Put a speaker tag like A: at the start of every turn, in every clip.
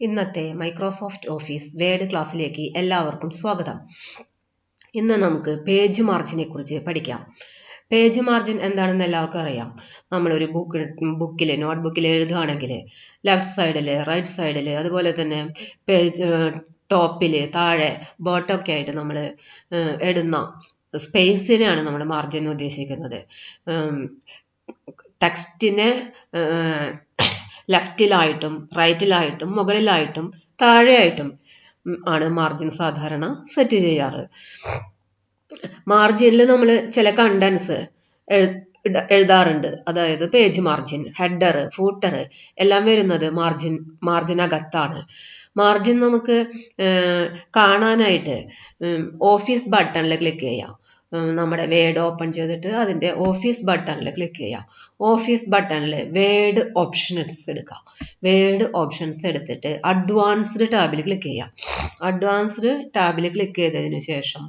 A: ഇന്നത്തെ Microsoft office word ക്ലാസ്സിലേക്ക് എല്ലാവർക്കും സ്വാഗതം. ഇന്ന് നമുക്ക് പേജ് മാർജിനെ കുറിച്ച് പഠിക്കാം. പേജ് മാർജിൻ എന്താണെന്ന് എല്ലാവർക്കും അറിയാം. നമ്മളൊരു ബുക്ക് ബുക്കിൽ നോട്ട് ബുക്കിൽ എഴുതുകയാണെങ്കിൽ ലെഫ്റ്റ് സൈഡിൽ റൈറ്റ് സൈഡിൽ അതുപോലെ തന്നെ പേജ് ടോപ്പിൽ താഴെ ബോട്ടമൊക്കെ ആയിട്ട് നമ്മൾ ഇടുന്ന സ്പേസിനെയാണ് നമ്മൾ മാർജിൻ എന്ന് ഉദ്ദേശിക്കുന്നത് ടെക്സ്റ്റിനെ ലെഫ്റ്റിലായിട്ടും റൈറ്റിലായിട്ടും മുകളിലായിട്ടും താഴെയായിട്ടും ആണ് മാർജിൻ സാധാരണ സെറ്റ് ചെയ്യാറ്. മാർജിനിൽ നമ്മൾ ചില കണ്ടൻസ് എഴുതാറുണ്ട്. അതായത് പേജ് മാർജിൻ ഹെഡർ ഫൂട്ടർ എല്ലാം വരുന്നത് മാർജിൻ മാർജിനകത്താണ് മാർജിൻ നമുക്ക് കാണാനായിട്ട് ഓഫീസ് ബട്ടണിൽ ക്ലിക്ക് ചെയ്യാം. നമ്മുടെ വേഡ് ഓപ്പൺ ചെയ്തിട്ട് അതിന്റെ ഓഫീസ് ബട്ടണിൽ ക്ലിക്ക് ചെയ്യാം. ഓഫീസ് ബട്ടണിൽ വേഡ് ഓപ്ഷൻസ് എടുക്കാം. വേഡ് ഓപ്ഷൻസ് എടുത്തിട്ട് അഡ്വാൻസ്ഡ് ടാബിൽ ക്ലിക്ക് ചെയ്യാം. അഡ്വാൻസ്ഡ് ടാബിൽ ക്ലിക്ക് ചെയ്തതിന് ശേഷം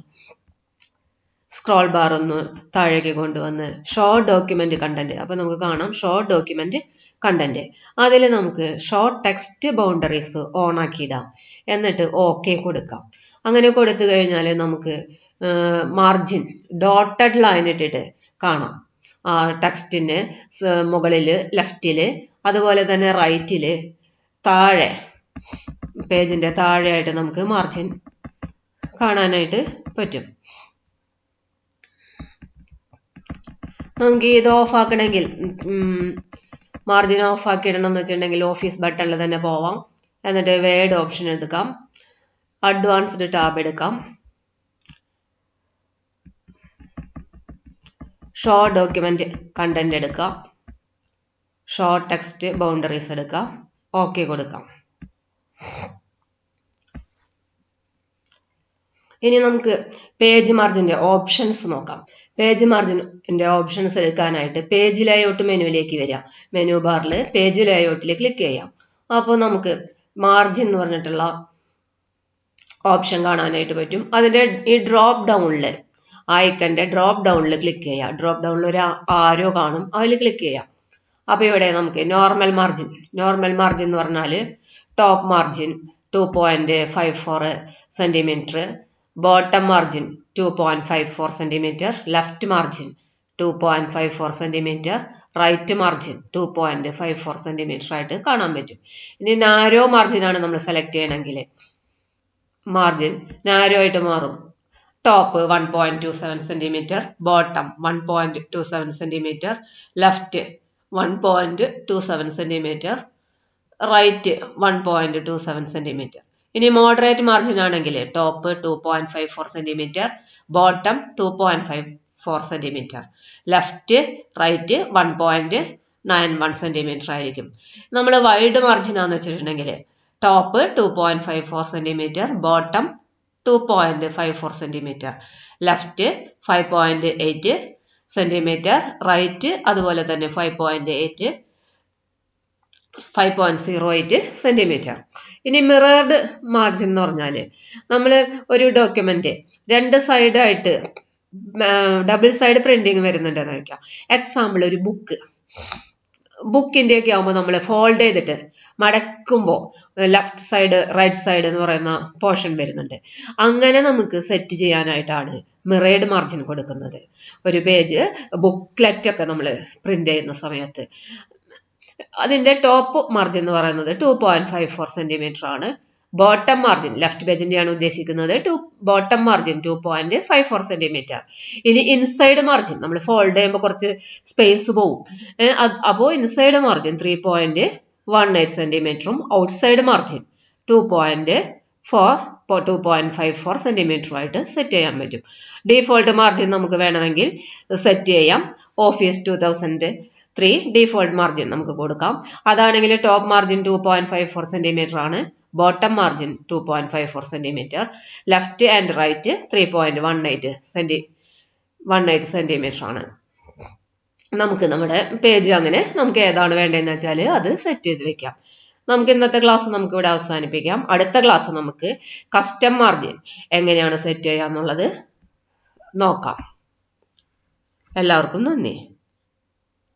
A: സ്ക്രോൾ ബാർ ഒന്ന് താഴേക്ക് കൊണ്ടുവന്ന് ഷോർട്ട് ഡോക്യുമെന്റ് കണ്ടന്റ് അപ്പോൾ നമുക്ക് കാണാം ഷോർട്ട് ഡോക്യുമെന്റ് കണ്ടന്റ് അതിൽ നമുക്ക് ഷോർട്ട് ടെക്സ്റ്റ് ബൗണ്ടറീസ് ഓൺ ആക്കിയിടാം എന്നിട്ട് ഓക്കെ കൊടുക്കാം. അങ്ങനെ കൊടുത്തു കഴിഞ്ഞാൽ നമുക്ക് മാർജിൻ ഡോട്ടഡ് ലൈൻ ഇട്ടിട്ട് കാണാം. ആ ടെക്സ്റ്റിന് മുകളിൽ ലെഫ്റ്റിൽ അതുപോലെ തന്നെ റൈറ്റിൽ താഴെ പേജിന്റെ താഴെയായിട്ട് നമുക്ക് മാർജിൻ കാണാനായിട്ട് പറ്റും. നമുക്ക് ഇത് ഓഫ് ആക്കണമെങ്കിൽ മാർജിൻ ഓഫ് ആക്കി ഇടണം എന്ന് വെച്ചിട്ടുണ്ടെങ്കിൽ ഓഫീസ് ബട്ടണിൽ തന്നെ പോവാം. എന്നിട്ട് വേഡ് ഓപ്ഷൻ എടുക്കാം. അഡ്വാൻസ്ഡ് ടാബ് എടുക്കാം. ഷോ ഡോക്യുമെന്റ് കണ്ടന്റ് എടുക്കുക ഷോ ടെക്സ്റ്റ് ബൗണ്ടറീസ് എടുക്കുക ഓക്കെ കൊടുക്കാം. ഇനി നമുക്ക് പേജ് മാർജിന്റെ ഓപ്ഷൻസ് നോക്കാം. പേജ് മാർജിന്റെ ഓപ്ഷൻസ് എടുക്കാനായിട്ട് പേജ് ലേഔട്ട് മെനുവിലേക്ക് വരിക. മെനു ബാറിൽ പേജ് ലേഔട്ടിൽ ക്ലിക്ക് ചെയ്യാം. അപ്പോൾ നമുക്ക് മാർജിൻ എന്ന് പറഞ്ഞിട്ടുള്ള ഓപ്ഷൻ കാണാനായിട്ട് പറ്റും. അതിന്റെ ഈ ഡ്രോപ്പ് ഡൗണിൽ ഐക്കന്റെ ഡ്രോപ്പ് ഡൗണിൽ ക്ലിക്ക് ചെയ്യാം. ഡ്രോപ്പ് ഡൗണിൽ ഒരു ആരോ കാണും അതിൽ ക്ലിക്ക് ചെയ്യാം. അപ്പോൾ ഇവിടെ നമുക്ക് നോർമൽ മാർജിൻ നോർമൽ മാർജിൻ എന്ന് പറഞ്ഞാൽ top margin two point five four centimetre bottom margin two point five four centimetre left margin two point five four centimetre right margin two point five four centimetre ആയിട്ട് കാണാൻ പറ്റും. ഇനി narrow മാർജിനാണ് നമ്മൾ select ചെയ്യണമെങ്കിൽ margin narrow ആയിട്ട് മാറും. Top one point two seven centimetre bottom one point two seven centimetre left one point two seven centimetre right one point two seven centimetre ഇനി moderate margin ആണെങ്കിൽ top two point five four centimetre bottom two point five four centimetre left right one point nine one centimetre ആയിരിക്കും. നമ്മൾ wide margin ആണെന്ന് വെച്ചിട്ടുണ്ടെങ്കിൽ top two point five four centimetre bottom two point five four centimetre left five point eight centimetre right അതുപോലെ തന്നെ five point eight five point zero eight centimetre ഇനി mirrored margin എന്ന് പറഞ്ഞാൽ നമ്മൾ ഒരു ഡോക്യുമെന്റ് രണ്ട് സൈഡായിട്ട് ഡബിൾ സൈഡ് പ്രിന്റിങ് വരുന്നുണ്ടെന്ന് വയ്ക്കാം. എക്സാമ്പിൾ ഒരു ബുക്ക് ബുക്കിന്റെ ഒക്കെ ആകുമ്പോൾ നമ്മൾ ഫോൾഡ് ചെയ്തിട്ട് മടക്കുമ്പോൾ ലെഫ്റ്റ് സൈഡ് റൈറ്റ് സൈഡ് എന്ന് പറയുന്ന പോർഷൻ വരുന്നുണ്ട്. അങ്ങനെ നമുക്ക് സെറ്റ് ചെയ്യാനായിട്ടാണ് മിറേഡ് മാർജിൻ കൊടുക്കുന്നത്. ഒരു പേജ് ബുക്ക്ലെറ്റ് ഒക്കെ നമ്മൾ പ്രിന്റ് ചെയ്യുന്ന സമയത്ത്. അതിന്റെ ടോപ്പ് മാർജിൻ എന്ന് പറയുന്നത് two point five four centimetre ആണ് ബോട്ടം മാർജിൻ ലെഫ്റ്റ് പേജിന്റെയാണ് ഉദ്ദേശിക്കുന്നത്. Two bottom margin two point five four centimetre ഇനി ഇൻസൈഡ് മാർജിൻ നമ്മൾ ഫോൾഡ് ചെയ്യുമ്പോൾ കുറച്ച് സ്പേസ് പോവും. അപ്പോൾ inside margin three point one eight സെന്റിമീറ്ററും outside margin two point four two point five four സെന്റിമീറ്ററും ആയിട്ട് സെറ്റ് ചെയ്യാൻ പറ്റും. ഡീഫോൾട്ട് മാർജിൻ നമുക്ക് വേണമെങ്കിൽ സെറ്റ് ചെയ്യാം. Office two thousand three default margin നമുക്ക് കൊടുക്കാം. അതാണെങ്കിൽ top margin two point five four centimetre ആണ്. Bottom margin two point five four centimetre left and right three point one eight centi one eight centimetre ആണ്. നമുക്ക് നമ്മുടെ page അങ്ങനെ നമുക്ക് ഏതാണ് വേണ്ടതെന്ന് വെച്ചാൽ അത് സെറ്റ് ചെയ്ത് വെക്കാം. നമുക്ക് ഇന്നത്തെ ക്ലാസ് നമുക്ക് ഇവിടെ അവസാനിപ്പിക്കാം. അടുത്ത ക്ലാസ് നമുക്ക് കസ്റ്റം മാർജിൻ എങ്ങനെയാണ് സെറ്റ് ചെയ്യാന്നുള്ളത് നോക്കാം. എല്ലാവർക്കും നന്ദി.